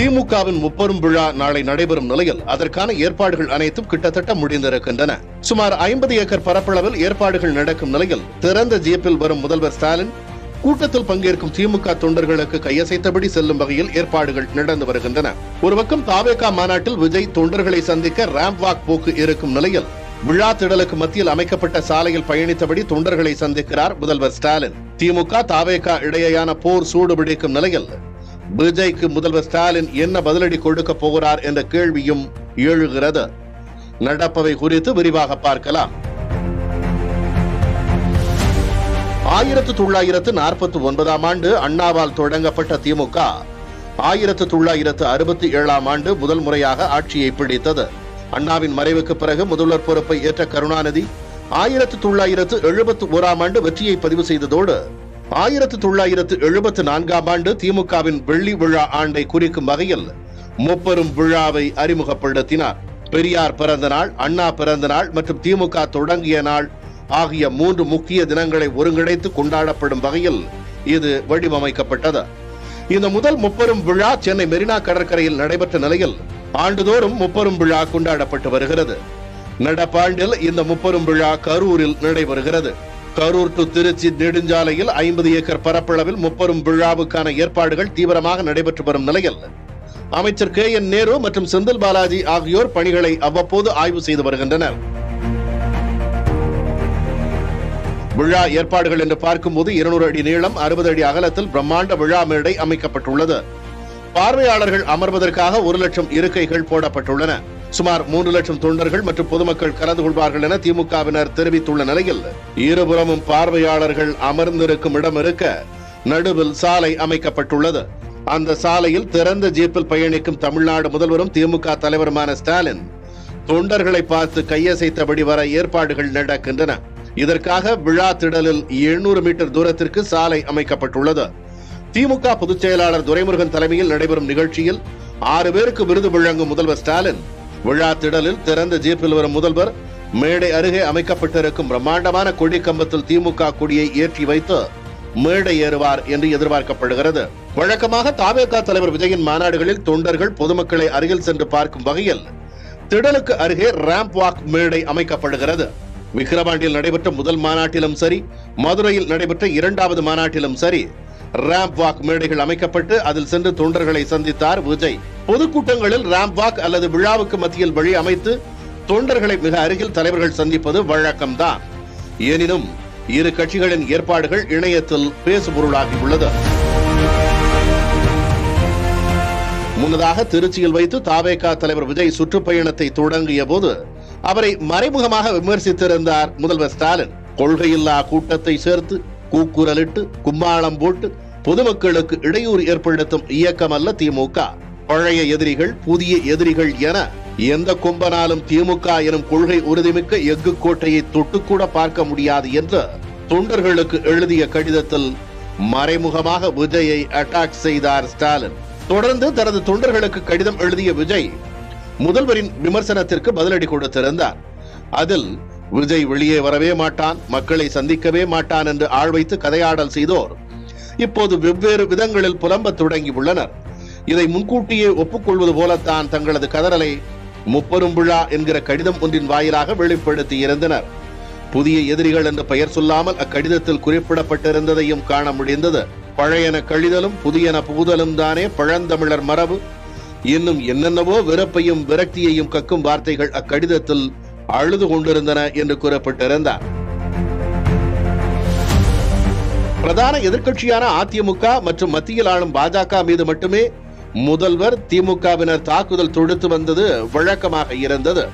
திமுகவின் முப்பெரும் விழா நாளை நடைபெறும் நிலையில் அதற்கான ஏற்பாடுகள் அனைத்தும் கிட்டத்தட்ட முடிந்திருக்கின்றன. சுமார் ஐம்பது ஏக்கர் பரப்பளவில் ஏற்பாடுகள் நடக்கும் நிலையில் திறந்த ஜீப்பில் வரும் முதல்வர் ஸ்டாலின் கூட்டத்தில் பங்கேற்கும் திமுக தொண்டர்களுக்கு கையசைத்தபடி செல்லும் வகையில் ஏற்பாடுகள் நடந்து வருகின்றன. ஒரு பக்கம் தாவேகா மாநாட்டில் விஜய் தொண்டர்களை சந்திக்க ரேம்ப் வாக் போக்கு இருக்கும் நிலையில் விழா திடலுக்கு மத்தியில் அமைக்கப்பட்ட சாலையில் பயணித்தபடி தொண்டர்களை சந்திக்கிறார் முதல்வர் ஸ்டாலின். திமுக தாவேகா இடையேயான போர் சூடுபிடிக்கும் நிலையில் விஜய்க்கு முதல்வர் ஸ்டாலின் என்ன பதிலடி கொடுக்க போகிறார் என்ற கேள்வியும் எழுகிறது. நடப்பவை குறித்து விரிவாக பார்க்கலாம். ஆயிரத்து தொள்ளாயிரத்து நாற்பத்தி ஒன்பதாம் ஆண்டு அண்ணாவால் தொடங்கப்பட்ட திமுக ஆயிரத்து தொள்ளாயிரத்து அறுபத்தி ஏழாம் ஆண்டு முதல் முறையாக ஆட்சியை பிடித்தது. அண்ணாவின் மறைவுக்கு பிறகு முதல்வர் பொறுப்பை ஏற்ற கருணாநிதி ஆயிரத்து தொள்ளாயிரத்து எழுபத்தி ஓராம் ஆண்டு வெற்றியை பதிவு செய்ததோடு ஆயிரத்து தொள்ளாயிரத்து எழுபத்தி நான்காம் ஆண்டு திமுகவின் வெள்ளி விழா ஆண்டை குறிக்கும் வகையில் முப்பெரும் விழாவை அறிமுகப்படுத்தினார். பெரியார் பிறந்த நாள் அண்ணா பிறந்த நாள் மற்றும் திமுக தொடங்கிய நாள் ஆகிய மூன்று முக்கிய தினங்களை ஒருங்கிணைத்து கொண்டாடப்படும் வகையில் இது வடிவமைக்கப்பட்டது. இந்த முதல் முப்பெரும் விழா சென்னை மெரினா கடற்கரையில் நடைபெற்ற நிலையில் ஆண்டுதோறும் முப்பெரும் விழா கொண்டாடப்பட்டு வருகிறது. நடப்பாண்டில் இந்த முப்பெரும் விழா கரூரில் நடைபெறுகிறது. கரூர் டு திருச்சி நெடுஞ்சாலையில் ஐம்பது ஏக்கர் பரப்பளவில் முப்பெரும் விழாவுக்கான ஏற்பாடுகள் தீவிரமாக நடைபெற்று வரும் நிலையில். அமைச்சர் கே என் நேரு மற்றும் செந்தில் பாலாஜி ஆகியோர் பணிகளை அவ்வப்போது ஆய்வு செய்து வருகின்றனர். விழா ஏற்பாடுகள் என்று பார்க்கும்போது இருநூறு அடி நீளம் அறுபது அடி அகலத்தில் பிரம்மாண்ட விழா மேடை அமைக்கப்பட்டுள்ளது. பார்வையாளர்கள் அமர்வதற்காக ஒரு லட்சம் இருக்கைகள் போடப்பட்டுள்ளன. சுமார் மூன்று லட்சம் தொண்டர்கள் மற்றும் பொதுமக்கள் கலந்து கொள்வார்கள் என திமுகவினர் தெரிவித்துள்ள நிலையில் இருபுறமும் பார்வையாளர்கள் அமர்ந்திருக்கும் இடம் இருக்க நடுவில் சாலை அமைக்கப்பட்டுள்ளது. அந்த சாலையில் திறந்த ஜீப்பில் பயணிக்கும் தமிழ்நாடு முதல்வரும் திமுக தலைவருமான ஸ்டாலின் தொண்டர்களை பார்த்து கையசைத்தபடி வர ஏற்பாடுகள் நடக்கின்றன. இதற்காக விழா திடலில் 700 மீட்டர் தூரத்திற்கு சாலை அமைக்கப்பட்டுள்ளது. திமுக பொதுச் செயலாளர் துரைமுருகன் தலைமையில் நடைபெறும் நிகழ்ச்சியில் ஆறு பேருக்கு விருது வழங்கும் முதல்வர் ஸ்டாலின் விழா திடலில் திறந்த ஜீப்பில் வரும் முதல்வர் மேடை அருகே அமைக்கப்பட்டிருக்கும் பிரம்மாண்டமான கொடி கம்பத்தில் திமுக கொடியை ஏற்றி வைத்து மேடை ஏறுவார் என்று எதிர்பார்க்கப்படுகிறது. வழக்கமாக தாவேகா தலைவர் விஜயின் மாநாடுகளில் தொண்டர்கள் பொதுமக்களை அருகில் சென்று பார்க்கும் வகையில் திடலுக்கு அருகே ரேம்ப் வாக் மேடை அமைக்கப்படுகிறது. விக்கிரவாண்டியில் நடைபெற்ற முதல் மாநாட்டிலும் சரி மதுரையில் நடைபெற்ற இரண்டாவது மாநாட்டிலும் சரி ரேம்ப் வாக் மேடைகள் அமைக்கப்பட்டு அதில் சென்று தொண்டர்களை சந்தித்தார் விஜய். பொதுக்கூட்டங்களில் ரேம்ப் வாக் அல்லது விழாவுக்கு மத்தியில் வழி அமைத்து தொண்டர்களை மிக அருகில் தலைவர்கள் சந்திப்பது வழக்கம்தான். எனினும் இரு கட்சிகளின் ஏற்பாடுகள் இணையத்தில் பேசுபொருளாகியுள்ளது முன்னதாக திருச்சியில் வைத்து தாவேகா தலைவர் விஜய் சுற்றுப்பயணத்தை தொடங்கிய போது அவரை மறைமுகமாக விமர்சித்திருந்தார் முதல்வர் ஸ்டாலின். கொள்கையில்லா கூட்டத்தை சேர்த்து கூக்குரலிட்டு கும்மாளம் போட்டு பொதுமக்களுக்கு இடையூறு ஏற்படுத்தும் இயக்கம் அல்ல திமுக. பழைய எதிரிகள் புதிய எதிரிகள் என எந்த கும்பனாலும் திமுக எனும் கொள்கை உறுதிமிக்க எஃகு கோட்டையை தொட்டுக்கூட பார்க்க முடியாது என்று தொண்டர்களுக்கு எழுதிய கடிதத்தில் மறைமுகமாக விஜயை அட்டாக் செய்தார் ஸ்டாலின். தொடர்ந்து தனது தொண்டர்களுக்கு கடிதம் எழுதிய விஜய் முதல்வரின் விமர்சனத்திற்கு பதிலடி கொடுத்திருந்தார். அதில் விஜய் வெளியே வரவே மாட்டான் மக்களை சந்திக்கவே மாட்டான் என்று ஆள் வைத்து கதையாடல் செய்தோர். இப்போது வெவ்வேறு விதங்களில் புலம்ப தொடங்கி உள்ளனர். இதை முன்கூட்டியே ஒப்புக்கொள்வது போலத்தான் தங்களது கதறலை முப்பெரும் விழா என்கிற கடிதம் ஒன்றின் வாயிலாக வெளிப்படுத்தி இருந்தனர். புதிய எதிரிகள் என்று பெயர் சொல்லாமல் அக்கடிதத்தில் குறிப்பிடப்பட்டிருந்ததையும் காண முடிந்தது. பழையன கழிதலும் புதியன புகுதலும் தானே பழந்தமிழர் மரபு. இன்னும் என்னென்னவோ வெறுப்பையும் விரக்தியையும் கக்கும் வார்த்தைகள் அக்கடிதத்தில் அழுது கொண்டிருந்தன என்று கூறப்பட்டிருந்தார். பிரதான எதிர்க்கட்சியான அதிமுக மற்றும் மத்தியில் ஆளும் பாஜக மீது மட்டுமே முதல்வர் திமுகவினர் தாக்குதல் தொடுத்து வந்தது வழக்கமாக இருந்தது.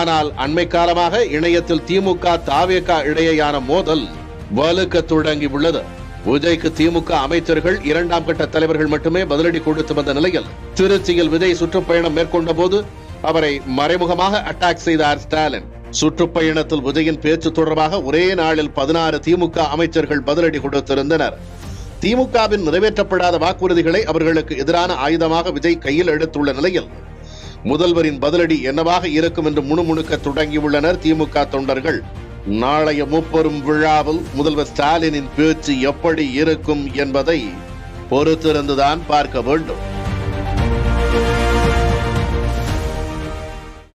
ஆனால் அண்மை காலமாக இணையத்தில் திமுக தாவேகா இடையேயான மோதல் வலுக்க தொடங்கி உள்ளது. விஜய்க்கு திமுக அமைச்சர்கள் இரண்டாம் கட்ட தலைவர்கள் மட்டுமே பதிலடி கொடுத்து வந்த நிலையில் திருச்சியில் விஜய் சுற்றுப்பயணம் மேற்கொண்ட போது அவரை மறைமுகமாக அட்டாக் செய்தார் ஸ்டாலின். சுற்றுப்பயணத்தில் விஜயின் பேச்சு தொடர்பாக ஒரே நாளில் பதினாறு திமுக அமைச்சர்கள் பதிலடி கொடுத்திருந்தனர். திமுகவின் நிறைவேற்றப்படாத வாக்குறுதிகளை அவர்களுக்கு எதிரான ஆயுதமாக விஜய் கையில் எடுத்துள்ள நிலையில் முதல்வரின் பதிலடி என்னவாக இருக்கும் என்று முணுமுணுக்க தொடங்கியுள்ளனர் திமுக தொண்டர்கள். நாளைய முப்பெரும் விழாவில் முதல்வர் ஸ்டாலினின் பேச்சு எப்படி இருக்கும் என்பதை பொறுத்திருந்துதான் பார்க்க வேண்டும்.